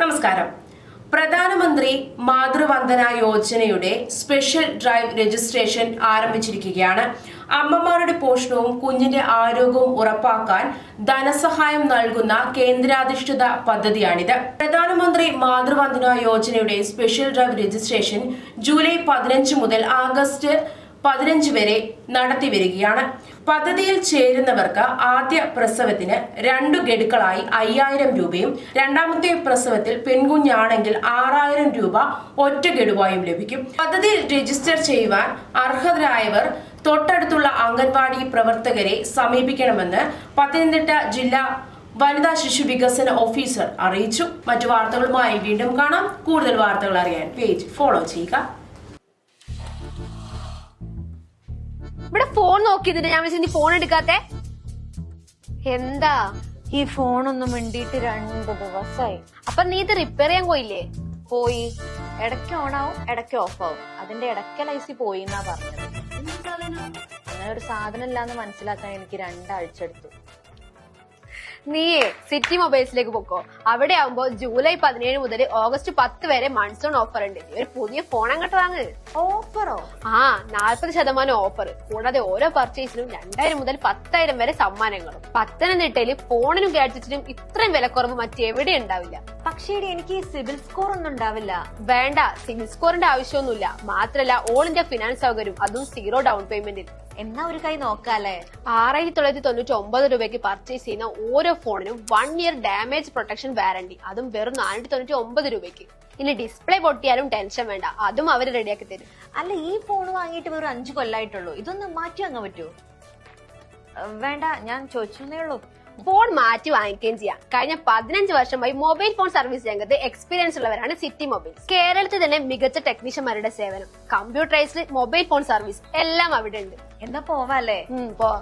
നമസ്കാരം. പ്രധാനമന്ത്രി മാതൃവന്ദന യോജനയുടെ സ്പെഷ്യൽ ഡ്രൈവ് രജിസ്ട്രേഷൻ ആരംഭിച്ചിരിക്കുകയാണ്. അമ്മമാരുടെ പോഷണവും കുഞ്ഞിന്റെ ആരോഗ്യവും ഉറപ്പാക്കാൻ ധനസഹായം നൽകുന്ന കേന്ദ്രാധിഷ്ഠിത പദ്ധതിയാണിത്. പ്രധാനമന്ത്രി മാതൃവന്ദന യോജനയുടെ സ്പെഷ്യൽ ഡ്രൈവ് രജിസ്ട്രേഷൻ ജൂലൈ പതിനഞ്ച് മുതൽ ആഗസ്റ്റ് പതിനഞ്ച് വരെ നടത്തി വരികയാണ്. പദ്ധതിയിൽ ചേരുന്നവർക്ക് ആദ്യ പ്രസവത്തിന് രണ്ടു ഗഡുക്കളായി അയ്യായിരം രൂപയും രണ്ടാമത്തെ പ്രസവത്തിൽ പെൺകുഞ്ഞാണെങ്കിൽ ആറായിരം രൂപ ഒറ്റ ഗഡുവായും ലഭിക്കും. പദ്ധതിയിൽ രജിസ്റ്റർ ചെയ്യുവാൻ അർഹരായവർ തൊട്ടടുത്തുള്ള അംഗൻവാടി പ്രവർത്തകരെ സമീപിക്കണമെന്ന് പത്തനംതിട്ട ജില്ലാ വനിതാ ശിശു വികസന ഓഫീസർ അറിയിച്ചു. മറ്റു വാർത്തകളുമായി വീണ്ടും കാണാം. കൂടുതൽ വാർത്തകൾ അറിയാൻ പേജ് ഫോളോ ചെയ്യുക. ഫോൺ നോക്കിയതിന്റെ ഞാൻ വിളിച്ചു നീ ഫോൺ എടുക്കാത്തെ? എന്താ? ഈ ഫോണൊന്നും മിണ്ടിയിട്ട് രണ്ട് ദിവസമായി അപ്പൊ നീ ഇത് റിപ്പയർ ചെയ്യാൻ പോയില്ലേ? പോയി. ഇടയ്ക്ക് ഓണാവും ഇടയ്ക്ക് ഓഫ് ആവും. അതിന്റെ ഇടയ്ക്ക് ലൈസി പോയി എന്നാ പറഞ്ഞത്. അങ്ങനെ ഒരു സാധനം ഇല്ലാന്ന് മനസ്സിലാക്കാൻ എനിക്ക് രണ്ടാഴ്ച എടുത്തു. നീയേ സിറ്റി മൊബൈൽസിലേക്ക് പൊക്കോ. അവിടെ ആവുമ്പോ ജൂലൈ പതിനേഴ് മുതൽ ഓഗസ്റ്റ് പത്ത് വരെ മൺസൂൺ ഓഫർ ഉണ്ട്. ഒരു പുതിയ ഫോൺ അങ്ങോട്ട് വാങ്ങ് ഓഫറോ ആ നാൽപ്പത് ശതമാനം ഓഫർ കൂടാതെ ഓരോ പർച്ചേസിനും രണ്ടായിരം മുതൽ പത്തായിരം വരെ സമ്മാനങ്ങളും. പത്തനംതിട്ടയിൽ ഫോണിനും ഗാഡ്ജറ്റിനും ഇത്രയും വിലക്കുറവ് മറ്റെവിടെ ഉണ്ടാവില്ല? പക്ഷേ എനിക്ക് സിവിൽ സിബിൽ സ്കോർ ഒന്നും ഉണ്ടാവില്ല. വേണ്ട സിവിൽ സ്കോറിന്റെ ആവശ്യമൊന്നുമില്ല. മാത്രല്ല ഓൾ ഇന്ത്യ ഫിനാൻസ് സൗകര്യം അതും സീറോ ഡൗൺ പേയ്മെന്റിൽ എന്നാ ഒരു കൈ നോക്കാല്ലേ? ആറായിരത്തി തൊള്ളായിരത്തി തൊണ്ണൂറ്റി ഒമ്പത് രൂപയ്ക്ക് പർച്ചേസ് ചെയ്യുന്ന ഓരോ ഫോണിനും one year damage protection warranty അതും വെറും നാനൂറ്റി തൊണ്ണൂറ്റി ഒമ്പത് രൂപയ്ക്ക്. ഇനി ഡിസ്പ്ലേ പൊട്ടിയാലും ടെൻഷൻ വേണ്ട. അതും അവർ റെഡിയാക്കി തരും. അല്ല ഈ ഫോൺ വാങ്ങിയിട്ട് വെറും അഞ്ചു കൊല്ലായിട്ടുള്ളൂ. ഇതൊന്നും മാറ്റി വാങ്ങാൻ പറ്റുമോ വേണ്ട ഞാൻ ചോദിച്ചേ ഉള്ളൂ. ഫോൺ മാറ്റി വാങ്ങിക്കുകയും ചെയ്യാം. കഴിഞ്ഞ പതിനഞ്ച് വർഷമായി മൊബൈൽ ഫോൺ സർവീസ് രംഗത്ത് എക്സ്പീരിയൻസ് ഉള്ളവരാണ് സിറ്റി മൊബൈൽസ് കേരളത്തിൽ തന്നെ മികച്ച ടെക്നീഷ്യന്മാരുടെ സേവനം. കമ്പ്യൂട്ടറൈസ്ഡ് മൊബൈൽ ഫോൺ സർവീസ് എല്ലാം അവിടെ ഉണ്ട് എന്നാ പോവാല്ലേ? പോവാ.